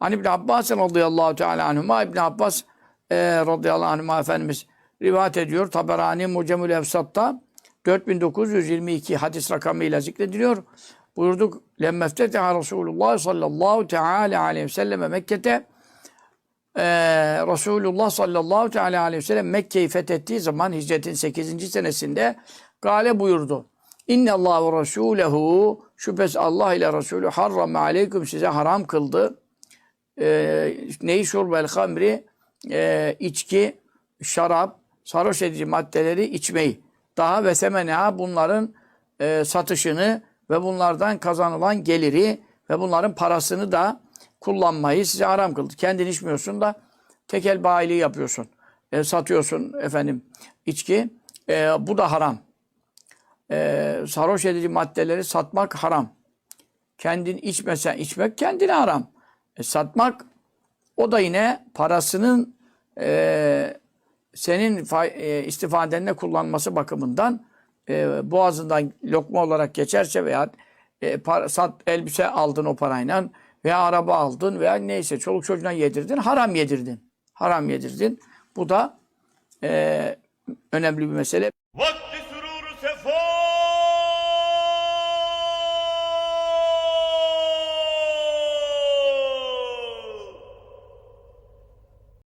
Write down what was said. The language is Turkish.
Hani İbn Abbas radıyallahu teala anhuma İbn Abbas e, radıyallahu anhuma Efendimiz rivayet ediyor. Taberani Mucemül Efsat'ta 4922 hadis rakamıyla zikrediliyor. Buyurduk lemmeftetiha Resulullah sallallahu teala aleyhi ve selleme Mekke'te e, Resulullah sallallahu teala aleyhi ve sellem Mekke'yi fethettiği zaman hicretin 8. senesinde gale buyurdu. İnne Allah ve Resulehu şüphesiz Allah ile Resulü harrame aleyküm size haram kıldı. E, neyi şurbel hamri e, içki, şarap, sarhoş edici maddeleri içmeyi. Daha ve semeneha bunların e, satışını ve bunlardan kazanılan geliri ve bunların parasını da kullanmayı size haram kıldı. Kendin içmiyorsun da tekel bayiliği yapıyorsun. E, satıyorsun efendim içki. E, bu da haram. E, sarhoş edici maddeleri satmak haram. Kendin içmesen içmek kendine haram. E, satmak o da yine parasının e, senin e, istifadenle kullanması bakımından e, boğazından lokma olarak geçerse veya e, para, sat, elbise aldın o parayla veya araba aldın veya neyse çoluk çocuğuna yedirdin, haram yedirdin. Haram yedirdin. Bu da e, önemli bir mesele.